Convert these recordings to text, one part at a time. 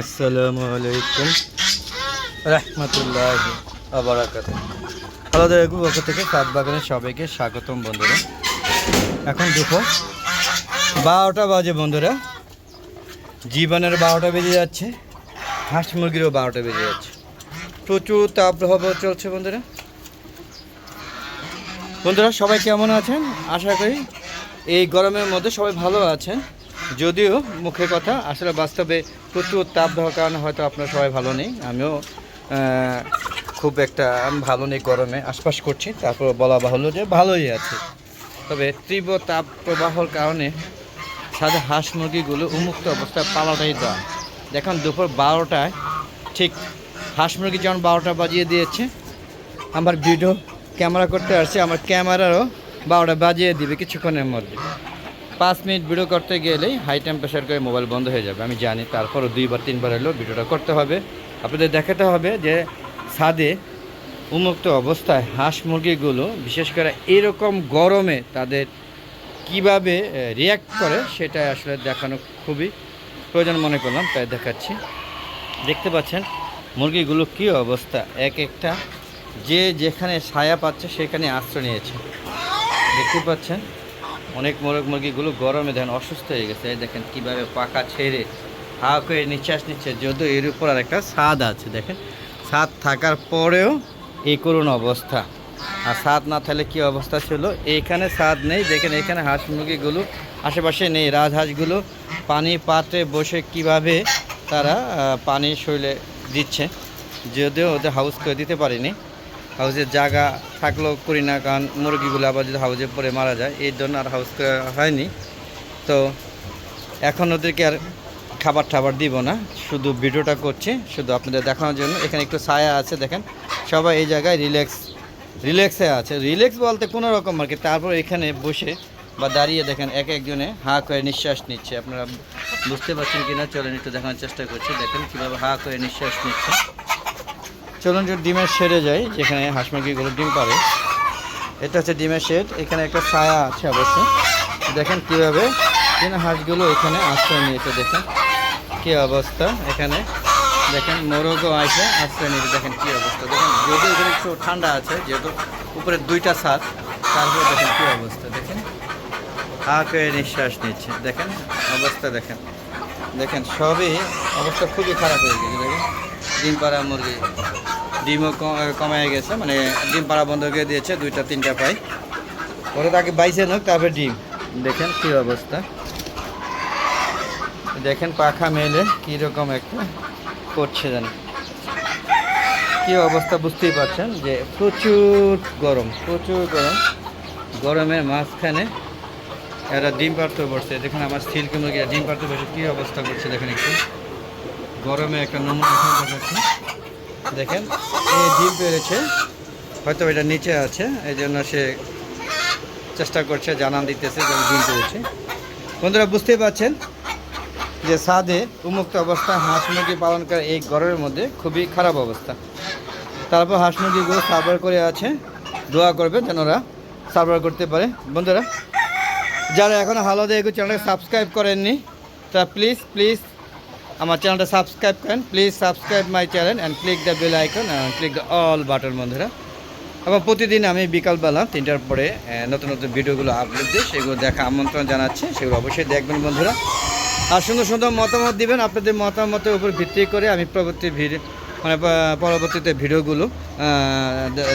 আসসালামু আলাইকুম। রহমতুল্লাহ আবরাকাত আলাদা এগু পক্ষ থেকে সাত সবাইকে স্বাগতম বন্ধুরা। এখন দুপুর বারোটা বাজে বন্ধুরা। জীবনের বারোটা বেজে যাচ্ছে। হাঁস মুরগিরও বারোটা বেজে যাচ্ছে। প্রচুর তাপপ্রবাহ চলছে বন্ধুরা। বন্ধুরা, সবাই কেমন আছেন? আশা করি এই গরমের মধ্যে সবাই ভালো আছেন। যদিও মুখের কথা, আসলে বাস্তবে প্রচুর তাপ দেওয়ার কারণে হয়তো আপনার সবাই ভালো নেই। আমিও খুব একটা ভালো নেই গরমে, আশপাশ করছি, তারপর বলা বাহুল্য যে ভালোই আছে। তবে তীব্র তাপ প্রবাহর কারণে সাথে হাঁস মুরগিগুলো উন্মুক্ত অবস্থায় পালাটাই দেওয়া দেখুন, দুপুর বারোটায় ঠিক হাঁস মুরগি যখন বারোটা বাজিয়ে দিয়েছে, আমার ভিডিও ক্যামেরা করতে আসছে, আমার ক্যামেরারও বারোটা বাজিয়ে দিবে কিছুক্ষণের মধ্যে। পাঁচ মিনিট ভিডিও করতে গেলেই হাই টেম্পারেচার করে মোবাইল বন্ধ হয়ে যাবে। আমি জানি তারপরও দুইবার, তিনবার এলেও ভিডিওটা করতে হবে। আপনাদের দেখাতে হবে যে ছাদে উন্মুক্ত অবস্থায় হাঁস মুরগিগুলো, বিশেষ করে এরকম গরমে তাদের কীভাবে রিয়্যাক্ট করে সেটা আসলে দেখানো খুবই প্রয়োজন মনে করলাম, তাই দেখাচ্ছি। দেখতে পাচ্ছেন মুরগিগুলো কী অবস্থা? এক একটা যে যেখানে ছায়া পাচ্ছে সেখানে আশ্রয় নিয়েছে। দেখতে পাচ্ছেন অনেক মোরগ মুরগিগুলো গরমে দেখেন অসুস্থ হয়ে গেছে। দেখেন কীভাবে পাকা ছেড়ে হা করে নিঃশ্বাস নিচ্ছে, যদিও এর উপর আর একটা স্বাদ আছে, দেখেন। স্বাদ থাকার পরেও এই করুণ অবস্থা। আর স্বাদ না থাকলে কি অবস্থা ছিল? এইখানে স্বাদ নেই, দেখেন এখানে হাঁস মুরগিগুলো, আশেপাশে নেই, রাজহাঁসগুলো পানি পাত্রে বসে কীভাবে তারা পানি শরীরে দিচ্ছে। যদিও ওদের হাউস করে দিতে পারিনি। হাউসের জায়গা থাকলেও করি না, কারণ মুরগিগুলো আবার যদি হাউসে পরে মারা যায়, এই জন্য আর হাউস হয়নি। তো এখন ওদেরকে আর খাবার টাবার দিব না, শুধু ভিডিওটা করছি, শুধু আপনাদের দেখানোর জন্য। এখানে একটু ছায়া আছে, দেখেন। সবাই এই জায়গায় রিল্যাক্স রিল্যাক্সে আছে। রিল্যাক্স বলতে কোনো রকম আর কি, তারপর এখানে বসে বা দাঁড়িয়ে দেখেন, এক একজনে হা করে নিঃশ্বাস নিচ্ছে। আপনারা বুঝতে পারছেন কিনা? চলেন একটু দেখানোর চেষ্টা করছি। দেখেন কীভাবে হা করে নিঃশ্বাস নিচ্ছে। চলুন যে ডিমের শেডে যাই, যেখানে হাঁস মুরগিগুলো ডিম পাবে এটা হচ্ছে ডিমের শেড, এখানে একটা ছায়া আছে অবশ্য। দেখেন কীভাবে কিনা হাঁসগুলো এখানে আশ্রয় নিয়েছে, দেখেন কী অবস্থা এখানে। দেখেন মোরগও আসে আশ্রয় নিয়েছে, দেখেন কী অবস্থা। দেখেন, যদিও এখানে একটু ঠান্ডা আছে, যেহেতু উপরে দুইটা ছাদ, তারপরে দেখেন কী অবস্থা, দেখেন। হা করে নিঃশ্বাস নিচ্ছে, দেখেন অবস্থা, দেখেন। দেখেন সবই অবস্থা খুবই খারাপ হয়ে গেছে, দেখেন। ডিম পাড়া মুরগি। ডিমও কমায় গেছে মানে ডিম পাড়া বন্ধ করে দিয়েছে, দুইটা, তিনটা পাই ওরা তাকে বাইসে নোক তারপরে ডিম। দেখেন কী অবস্থা। দেখেন পাখা মেলে কীরকম একটা করছে জানি। কী অবস্থা বুঝতেই পারছেন যে প্রচুর গরম প্রচুর গরম। গরমের মাঝখানে এরা ডিম পাড়তে বসছে। দেখেন আমার সিল্কি মুরগিরা ডিম পাড়তে বসে কী অবস্থা করছে, দেখেন একটু। গরমে একটা নমুনা দেখাচ্ছি। দেখেন, এই ডিম পেরেছে। হয়তো এটা নিচে আছে এই জন্য সে চেষ্টা করছে, জানান দিতেছে যে ডিম পেরেছে। বন্ধুরা, বুঝতেই পারছেন যে সাদে উন্মুক্ত অবস্থায় হাঁস মুরগি পালন করে এই ঘরের মধ্যে খুবই খারাপ অবস্থা। তারপর হাঁস মুরগিগুলো সার্ভার করে আছে। দোয়া করবে যেন ওরা সার্ভার করতে পারে। বন্ধুরা, যারা এখনও হালদে এগু চ্যানেলটা সাবস্ক্রাইব করেননি, তা প্লিজ প্লিজ আমার চ্যানেলটা সাবস্ক্রাইব করেন। Please subscribe my channel and click the bell icon click the all button বন্ধুরা। এবং প্রতিদিন আমি বিকালবেলা তিনটার পরে নতুন নতুন ভিডিওগুলো আপলোড দিই সেগুলো দেখা, আমন্ত্রণ জানাচ্ছি, সেগুলো অবশ্যই দেখবেন, বন্ধুরা। আর সুন্দর সুন্দর মতামত দিবেন, আপনাদের মতামতের উপর ভিত্তি করে আমি পরবর্তী ভিডিও মানে পরবর্তীতে ভিডিওগুলো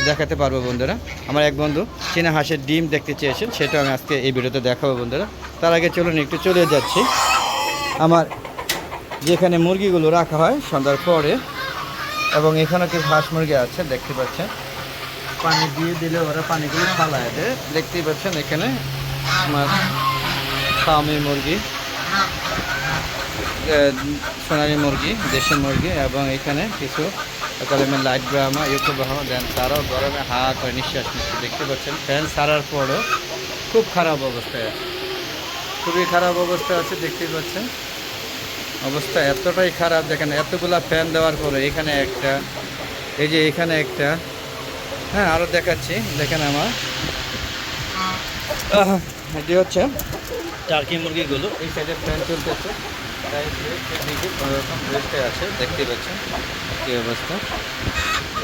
দেখাতে পারব, বন্ধুরা। আমার এক বন্ধু, চীনা হাঁসের ডিম দেখতে চেয়েছেন সেটা আমি আজকে এই ভিডিওতে দেখাবো, বন্ধুরা। তার আগে চলুন, একটু চলে যাচ্ছি। আমার যেখানে মুরগিগুলো রাখা হয় সন্ধ্যার পরে, এবং এখানে কিছু হাঁস মুরগি আছে, দেখতে পাচ্ছেন। পানি দিয়ে দিলে ওরা পানিগুলো ফালায় দেয়। দেখতেই পাচ্ছেন এখানে আমার ফার্মি মুরগি সোনালি মুরগি, দেশি মুরগি, এবং এখানে কিছু কলমের লাইট ব্রাহ্মা ইউকুবাহ দেন তারাও গরমে হা করে নিঃশ্বাস নিচ্ছে। দেখতে পাচ্ছেন, ফ্যান সারার পরও খুব খারাপ অবস্থায় আছে। খুবই খারাপ অবস্থা আছে, দেখতেই পাচ্ছেন। অবস্থা এতটাই খারাপ দেখেন এতগুলা ফ্যান দেওয়ার পরে এখানে একটা এই যে এখানে একটা। হ্যাঁ আরও দেখাচ্ছি দেখেন আমার। এটি হচ্ছে টার্কি মুরগিগুলো। এই সাইডে ফ্যান চলতেছে। তাই দিকে কোনো রকম রেস্টে আছে দেখতে পাচ্ছেন কী অবস্থা।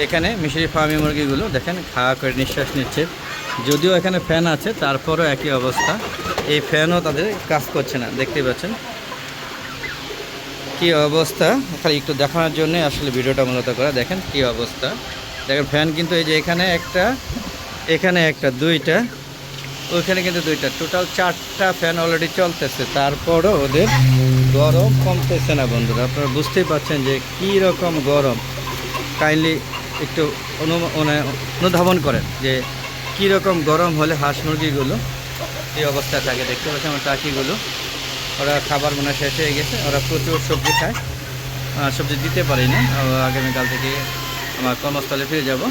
এখানে মিশরি ফার্মি মুরগিগুলো দেখেন খাওয়া করে নিঃশ্বাস নিচ্ছে। যদিও এখানে ফ্যান আছে তারপরও একই অবস্থা। এই ফ্যানও তাদের কাজ করছে না দেখতে পাচ্ছেন। কি অবস্থা? খালি একটু দেখানোর জন্য আসলে ভিডিওটা মূলত করা। দেখেন কি অবস্থা। দেখেন ফ্যান কিন্তু এই যে এখানে একটা এখানে একটা, দুইটা, ওইখানে কিন্তু দুইটা। টোটাল চারটা ফ্যান অলরেডি চলতেছে। তারপরও ওদের গরম কমতেছে না বন্ধুরা। আপনারা বুঝতেই পারছেন যে কী রকম গরম। কাইন্ডলি একটু মানে অনুধাবন করেন যে কী রকম গরম হলে হাঁস মুরগিগুলো, এই অবস্থা থাকে। দেখতে পাচ্ছেন আমার টাকিগুলো। ওরা খাবার মনে শেষ হয়ে গেছে। ওরা প্রচুর সবজি খায়। সবজি দিতে পারি না। আগামীকাল থেকে আমার কর্মস্থলে ফিরে যাব।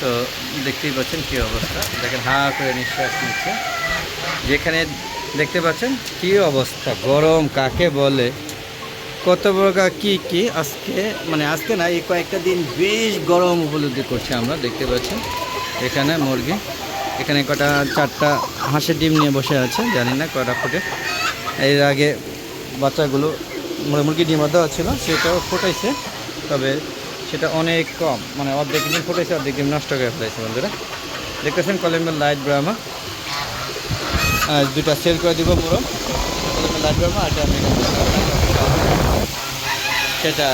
তো দেখতেই পাচ্ছেন কী অবস্থা। দেখেন, হা করে নিঃশ্বাস নিচ্ছে। যেখানে দেখতে পাচ্ছেন কী অবস্থা, গরম কাকে বলে? কত প্রকার কি কি? আজকে মানে আজকে না, এই কয়েকটা দিন বেশ গরম উপলব্ধি করছে আমরা। দেখতে পাচ্ছেন, এখানে মুরগি। এখানে কটা, চারটা হাঁসের ডিম নিয়ে বসে আছে, জানি না কটা ফুটে। এর আগে বাচ্চাগুলো মুর- মুরগি ডিম দেওয়া ছিল, সেটাও ফুটাইছে তবে সেটা অনেক কম মানে অর্ধেক ডিম ফুটাইছে অর্ধেক ডিম নষ্ট করে ফেলেছে বন্ধুরা। দেখতেছেন কলিমের লাইট ব্রাহ্মা। দুটা সেল করে দিব পুরো কলিমের লাইট ব্রাহ্মা আর আমি সেটা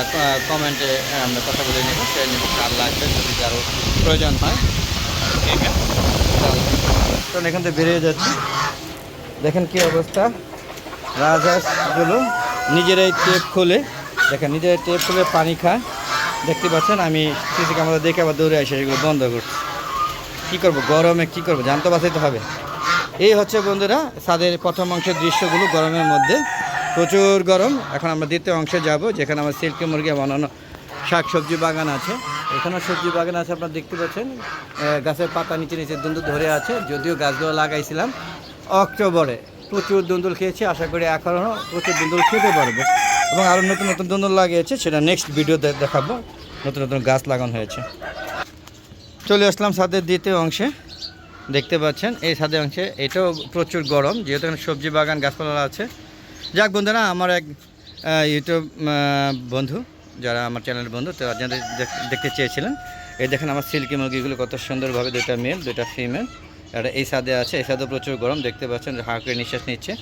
কমেন্টে আমরা কথা বলে নেব, সে কার লাগবে যদি কারও প্রয়োজন হয়। কারণ এখান থেকে বেরিয়ে যাচ্ছে। দেখেন কি অবস্থা। রাজহাঁসগুলো নিজেরাই টেপ খুলে, দেখেন নিজেরাই টেপ খুলে পানি খায়। দেখতে পাচ্ছেন, আমি সিসি ক্যামেরা দেখে আবার দৌড়ে এসে এগুলো বন্ধ করছি। কী করব, গরমে কী করব, জান তো বাঁচাইতে হবে। এই হচ্ছে বন্ধুরা সাদের প্রথম অংশের দৃশ্যগুলো, গরমের মধ্যে। প্রচুর গরম, এখন আমরা দ্বিতীয় অংশে যাব, যেখানে আমার সিল্কি মুরগি অন্যান্য শাক সবজি বাগান আছে। এখানেও সবজি বাগান আছে, আপনারা দেখতে পাচ্ছেন। গাছের পাতা নিচে নিচে দুন্দুল ধরে আছে, যদিও গাছগুলো লাগাইছিলাম অক্টোবরে। প্রচুর দুন্দুল খেয়েছি, আশা করি এখনও প্রচুর দুন্দুল খেতে পারব। এবং আরও নতুন নতুন দুন্দুল লাগিয়েছে, সেটা নেক্সট ভিডিওতে দেখাবো, নতুন নতুন গাছ লাগানো হয়েছে। চলে আসলাম ছাদের দ্বিতীয় অংশে। দেখতে পাচ্ছেন, এই ছাদের অংশে এটাও প্রচুর গরম, যেহেতু এখানে সবজি বাগান, গাছপালা আছে। যাক বন্ধুরা, আমার এক ইউটিউব বন্ধু যারা আমার চ্যানেলের বন্ধু, তো আপনাদের দেখ- দেখতে চেয়েছিলেন। এই দেখেন আমার সিল্কি মুরগিগুলো কত সুন্দরভাবে দুটা মেল দুটা ফিমেল। এটা এই সাদে আছে, এই ছাদে প্রচুর গরম, দেখতে পাচ্ছেন হা করে নিঃশ্বাস নিচ্ছে।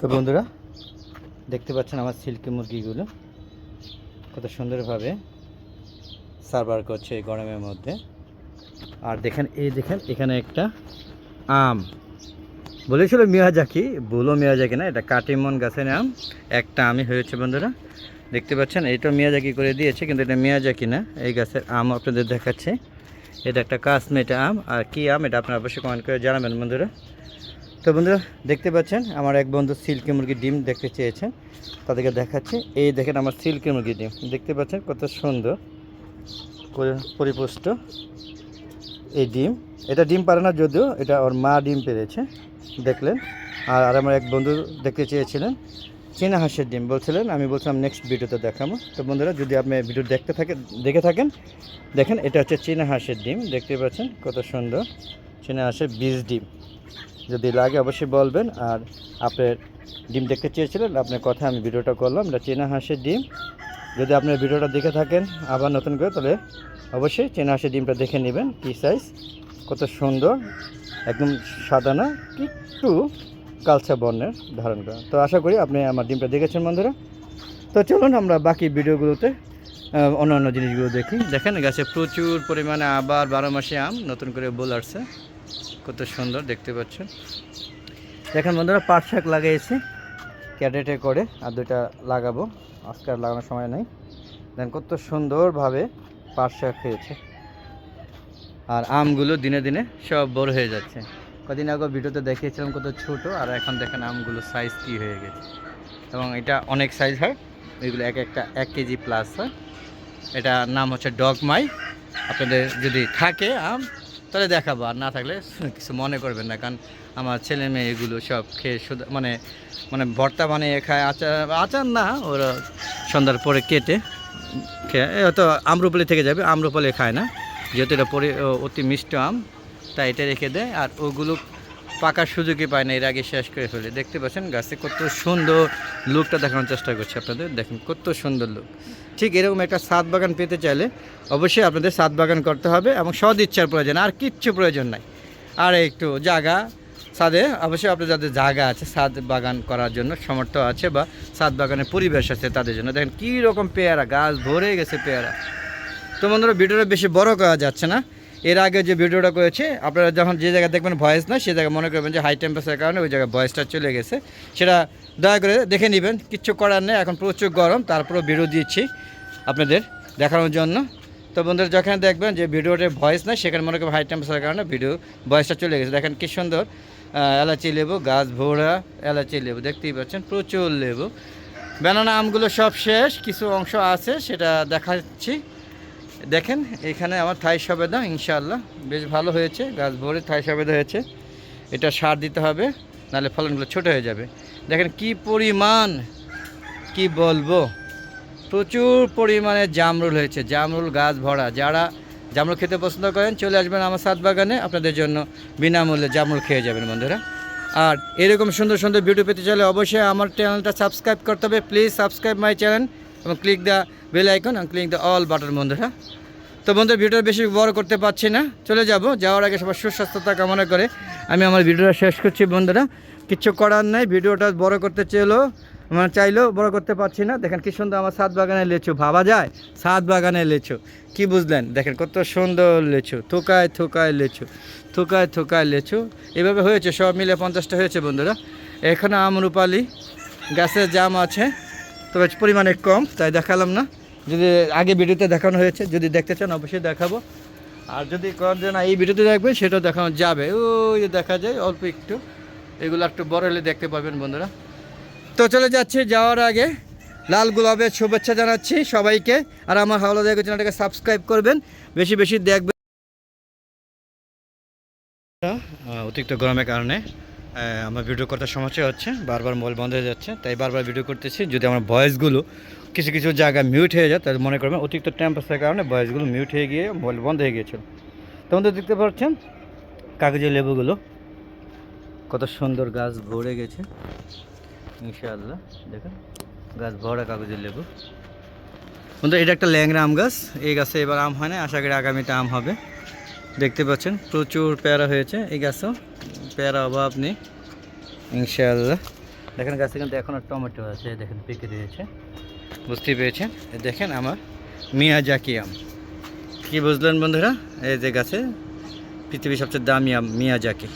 তো বন্ধুরা, দেখতে পাচ্ছেন আমার সিল্কি মুরগিগুলো কত সুন্দরভাবে সার্ভার করছে এই গরমের মধ্যে। আর দেখেন, এই দেখেন, এখানে একটা আম। বলেছিল মিয়াজাকি, বলো মিয়াজাকি না, এটা কাটিমন গাছের আম একটা আমই হয়েছে বন্ধুরা, দেখতে পাচ্ছেন এটা মিয়াজাকি করে দিয়েছে, কিন্তু এটা মিয়াজাকি না, এই গাছের আম আপনাদের দেখাচ্ছে। এটা একটা কাশ্মেট আম, আর কি আম, এটা আপনারা অবশ্যই কমেন্ট করে জানাবেন বন্ধুরা। তো বন্ধুরা, দেখতে পাচ্ছেন, আমার এক বন্ধু সিল্কি মুরগির ডিম দেখতে চেয়েছেন, তাদেরকে দেখাচ্ছে। এই দেখেন আমার সিল্কি মুরগির ডিম, দেখতে পাচ্ছেন কত সুন্দর, পরি- পরিপুষ্ট। এই ডিম, এটা ডিম পারে না যদিও, এটা ওর মা ডিম পেরেছে। দেখলেন। আর আর আমার এক বন্ধু দেখতে চেয়েছিলেন। চীনা হাঁসের ডিম বলছিলেন, আমি বলছিলাম নেক্সট ভিডিওতে দেখাবো। তো বন্ধুরা, যদি আপনি ভিডিও দেখতে থাকেন দেখে থাকেন, দেখেন, এটা হচ্ছে চীনা হাঁসের ডিম। দেখতে পাচ্ছেন কত সুন্দর। চীনা হাঁসের বীজ ডিম। যদি লাগে অবশ্যই বলবেন। আর আপনার ডিম দেখতে চেয়েছিলেন আপনার কথা আমি ভিডিওটা করলাম, এটা চীনা হাঁসের ডিম। যদি আপনার ভিডিওটা দেখে থাকেন আবার নতুন করে তাহলে অবশ্যই চেনা হাঁসের ডিমটা দেখে নেবেন, কী সাইজ কত সুন্দর। একদম সাদা না একটু কালচা বর্ণের ধারণ করা। তো আশা করি আপনি আমার ডিমটা দেখেছেন বন্ধুরা। তো চলুন আমরা বাকি ভিডিওগুলোতে অন্যান্য জিনিসগুলো দেখি। দেখেন গাছে প্রচুর পরিমাণে আবার বারো মাসে আম নতুন করে বোল আসছে। কত সুন্দর দেখতে পাচ্ছেন। দেখেন বন্ধুরা, পাট শাক লাগিয়েছি, ক্যাডেটে করে, আর দুইটা লাগাবো। আজকে লাগানোর সময় নেই। দেখেন কত সুন্দরভাবে পাট শাক খেয়েছে আর আমগুলো দিনে দিনে সব বড় হয়ে যাচ্ছে। কদিন আগে ভিডিওতে দেখিয়েছিলাম কত ছোট, আর এখন দেখেন আমগুলো সাইজ কী হয়ে গেছে। এবং এটা অনেক সাইজ হয়, এগুলো এক একটা এক কেজি প্লাস হয়। এটা নাম হচ্ছে ডগমাই আপনাদের যদি থাকে আম, তাহলে দেখাবো। আর না থাকলে কিছু মনে করবেন না, কারণ আমার ছেলে মেয়ে এগুলো সব খেয়ে শুধু মানে মানে ভর্তা বানিয়ে খায়, আচার আচার না, ওরা সন্ধ্যার পরে কেটে খেয়ে হয়তো আম্রপলি থেকে যাবে, আম্রপলি খায় না। যেহেতু এটা পরি অতি মিষ্ট আম, তাই এটা রেখে দেয়। আর ওগুলো পাকার সুযোগই পায় না, এর আগে শেষ করে ফেলে। দেখতে পাচ্ছেন গাছে কত সুন্দর লুকটা দেখানোর চেষ্টা করছি আপনাদের। দেখেন কত সুন্দর লুক ঠিক এরকম একটা সাত বাগান পেতে চাইলে অবশ্যই আপনাদের সাত বাগান করতে হবে এবং সদ ইচ্ছার প্রয়োজন, আর কিচ্ছু প্রয়োজন নাই। আর একটু জায়গা, সাদে, অবশ্যই আপনার যাদের জায়গা আছে, সাদ বাগান করার জন্য সমর্থ আছে বা ছাদ বাগানের পরিবেশ আছে তাদের জন্য। দেখেন কী রকম পেয়ারা, গাছ ভরে গেছে পেয়ারা। তো বন্ধুরা, ভিডিওটা বেশি বড় করা যাচ্ছে না। এর আগে যে ভিডিওটা করেছে, আপনারা যখন যে জায়গায় দেখবেন ভয়েস না সে জায়গায় মনে করবেন যে হাই টেম্পারেচারের কারণে ওই জায়গায় ভয়েসটা চলে গেছে। সেটা দয়া করে দেখে নেবেন, কিচ্ছু করার নেই, এখন প্রচুর গরম, তারপরেও ভিডিও দিচ্ছি আপনাদের দেখানোর জন্য। তো বন্ধুরা, যখন দেখবেন যে ভিডিওটার ভয়েস না সেখানে মনে করবেন হাই টেম্পারেচারের কারণে ভিডিও ভয়েসটা চলে গেছে। দেখেন কি সুন্দর এলাচি লেবু, গাছ ভোড়া এলাচি লেবু, দেখতেই পাচ্ছেন, প্রচুর লেবু। ব্যানানা আমগুলো সব শেষ, কিছু অংশ আছে, সেটা দেখাচ্ছি। দেখেন, এখানে আমার থাই সবেদা, ইনশাআল্লাহ। বেশ ভালো হয়েছে, গাছ ভরে থাই সবেদা হয়েছে। এটা সার দিতে হবে, নাহলে ফলনগুলো ছোট হয়ে যাবে। দেখেন কি পরিমাণ, কি বলব? প্রচুর পরিমাণে জামরুল হয়েছে, জামরুল গাছ ভরা। যারা জামরুল খেতে পছন্দ করেন, চলে আসবেন আমার সাত বাগানে, আপনাদের জন্য বিনামূল্যে জামরুল খেয়ে যাবেন বন্ধুরা। আর এরকম সুন্দর সুন্দর ভিডিও পেতে চাইলে অবশ্যই আমার চ্যানেলটা সাবস্ক্রাইব করতে হবে। প্লিজ সাবস্ক্রাইব মাই চ্যানেল এবং ক্লিক দ্য বেল আইকন এবং ক্লিক দ্য অল বাটন বন্ধুরা। তো বন্ধু, ভিডিওটা বেশি বড় করতে পারছি না। চলে যাব। যাওয়ার আগে সবার সুস্বাস্থ্যতা কামনা করে আমি আমার ভিডিওটা শেষ করছি বন্ধুরা। কিচ্ছু করার নাই, ভিডিওটা বড় করতে চেয়েলো মানে চাইলেও বড় করতে পারছি না। দেখেন কি সুন্দর আমার সাত বাগানে লেচু। ভাবা যায়? সাত বাগানে লেচু। কি বুঝলেন? দেখেন কত সুন্দর লেচু। থোকায় থোকায় লেচু। থোকায় থোকায় লেচু। এভাবে হয়েছে, সব মিলে পঞ্চাশটা হয়েছে বন্ধুরা। এখানে আম রূপালি গাছের জাম আছে, তবে পরিমাণে কম, তাই দেখালাম না। যদি আগে ভিডিওতে দেখানো হয়েছে, যদি দেখতে চান অবশ্যই দেখাবো। আর যদি যে না এই ভিডিওতে দেখবেন সেটা দেখানো যাবে। ওই দেখা যায়, অল্প একটু। এগুলো একটু বড় হলে দেখতে পাবেন বন্ধুরা। তো চলে যাচ্ছি যাওয়ার আগে। লাল গোলাপের শুভেচ্ছা জানাচ্ছি সবাইকে। আর আমার হাওলা দেখো চ্যানেলটাকে সাবস্ক্রাইব করবেন। বেশি বেশি দেখবেন। অতিরিক্ত গরমের কারণে আমার ভিডিও করতে সমস্যা হচ্ছে, বারবার মোবাইল বন্ধ হয়ে যাচ্ছে। তাই বারবার ভিডিও করতেছি। যদি আমার ভয়েসগুলো কিছু কিছু জায়গা মিউট হয়ে যায় তাহলে মনে করবেন অতিরিক্ত টেম্পারেচারের কারণে ভয়েসগুলো মিউট হয়ে গিয়ে মোবাইল বন্ধ হয়ে গিয়েছিল। তোমাদের দেখতে পাচ্ছেন? কাগজের লেবুগুলো কত সুন্দর গাছ ভরে গেছে। ইনশাআল্লাহ, দেখেন, গাছ ভরা কাগজের লেবু। বন্ধু এটা একটা ল্যাংরা আম গাছ, এই গাছে এবার আম হয় না আশা করি আগামীতে আম হবে। দেখতে পাচ্ছেন, প্রচুর পেয়ারা হয়েছে এই গাছও প্যারা অভাব নেই, ইনশাআল্লাহ। দেখেন গাছে কিন্তু এখনও টমেটো আছে, দেখেন পেকে দিয়েছে। বুঝতে পেরেছেন? দেখেন আমার মিয়াজাকি আম। কী বুঝলেন বন্ধুরা? এই যে গাছে পৃথিবীর সবচেয়ে দামি আম মিয়া মিয়াজাকি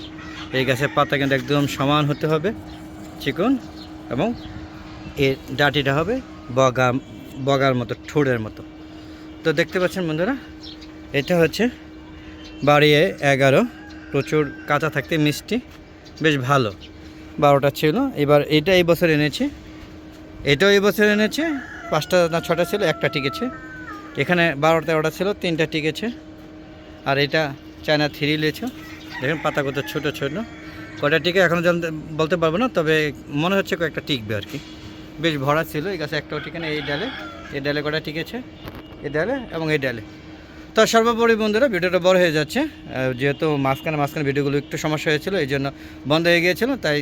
এই গাছের পাতা কিন্তু একদম সমান হতে হবে, চিকন এবং এর ডাটিটা হবে বগা, বগার মতো, ঠোঁটের মতো। তো দেখতে পাচ্ছেন বন্ধুরা, এটা হচ্ছে বাড়িয়ে এগারো। প্রচুর কাঁচা থাকতে মিষ্টি, বেশ ভালো। বারোটা ছিল। এবার এটা এই বছর এনেছি। এটাও এই বছর এনেছে। পাঁচটা না ছটা ছিল, একটা টিকেছে এখানে বারোটা তেরোটা ছিল, তিনটা টিকেছে আর এটা চায়না থ্রি লেছো দেখেন, পাতা কত ছোটো ছোটো। কয়টা টিকে এখনও জানতে, বলতে পারব না, তবে মনে হচ্ছে কয়েকটা টিকবে আর কি। বেশ ভরা ছিল, এই গাছে একটাও টিকে এই ডালে। এই ডালে কটা টিকেছে এই ডালে এবং এই ডালে। তো সর্বোপরি বন্ধুরা, ভিডিওটা বড় হয়ে যাচ্ছে। যেহেতু মাঝখানে মাঝখানে ভিডিওগুলো একটু সমস্যা হয়েছিল, এই জন্য বন্ধ হয়ে গিয়েছিল, তাই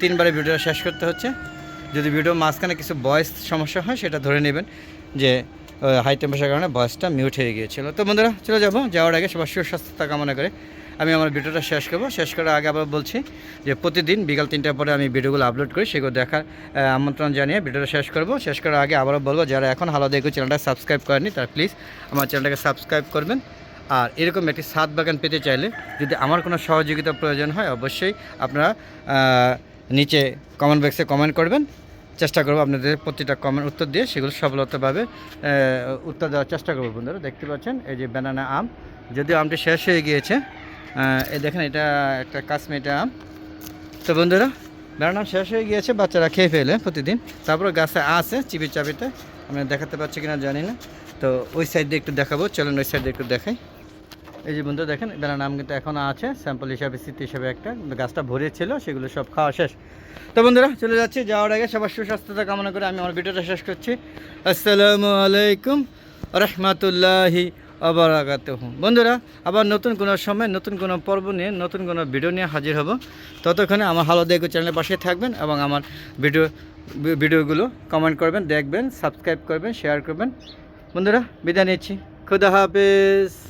তিনবারে ভিডিওটা শেষ করতে হচ্ছে। যদি ভিডিও মাঝখানে কিছু ভয়েস সমস্যা হয়, সেটা ধরে নেবেন যে হাই টেম্পারেচার কারণে ভয়েসটা মিউট হয়ে গিয়েছিল। তো বন্ধুরা, চলে যাব, যাওয়ার আগে সবার সুস্বাস্থ্যতা কামনা করে। আমি আমার ভিডিওটা শেষ করব। শেষ করার আগে আবার বলছি যে, প্রতিদিন বিকাল তিনটার পরে আমি ভিডিওগুলো আপলোড করি, সেগুলো দেখার আমন্ত্রণ জানিয়ে ভিডিওটা শেষ করব। শেষ করার আগে আবারও বলব, যারা এখন হালো দেখো চ্যানেলটা সাবস্ক্রাইব করেনি তারা প্লিজ আমার চ্যানেলটাকে সাবস্ক্রাইব করবেন। আর এরকম একটি সাত বাগান পেতে চাইলে যদি আমার কোনো সহযোগিতা প্রয়োজন হয়, অবশ্যই আপনারা নিচে কমেন্ট বক্সে কমেন্ট করবেন। চেষ্টা করব আপনাদের প্রতিটা কমেন্ট উত্তর দিয়ে সেগুলো সফলতাভাবে উত্তর দেওয়ার চেষ্টা করব বন্ধুরা। দেখতে পাচ্ছেন, এই যে ব্যানানা আম। যদিও আমটি শেষ হয়ে গিয়েছে এই দেখেন এটা একটা কাশ্মীরটা আম। তো বন্ধুরা ব্যানানা আম শেষ হয়ে গিয়েছে, বাচ্চারা খেয়ে ফেলে প্রতিদিন। তারপরে গাছে আছে চিবি চাবিতে। আমি দেখাতে পারছি কিনা জানি না। তো ওই সাইড দিয়ে একটু দেখাবো, চলেন ওই সাইড দিয়ে একটু দেখাই। এই যে বন্ধু দেখেন ব্যানানা নাম কিন্তু এখনও আছে স্যাম্পল হিসাবে, স্মৃতি হিসাবে একটা। গাছটা ভরে ছিল সেগুলো সব খাওয়া শেষ। তো বন্ধুরা, চলে যাচ্ছি, যাওয়ার আগে সবার সুস্বাস্থ্যতা কামনা করে আমি আমার ভিডিওটা শেষ করছি। আসসালামু আলাইকুম রহমতুল্লাহি অবরাকাতুহু বন্ধুরা, আবার নতুন কোনো সময়, নতুন কোনো পর্ব নিয়ে, নতুন কোনো ভিডিও নিয়ে হাজির হব। ততক্ষণে আমার হালো দেখো চ্যানেলের পাশে থাকবেন এবং আমার ভিডিও, ভিডিওগুলো কমেন্ট করবেন, দেখবেন সাবস্ক্রাইব করবেন শেয়ার করবেন। বন্ধুরা, বিদায় নিচ্ছি। খুদা হাফেজ।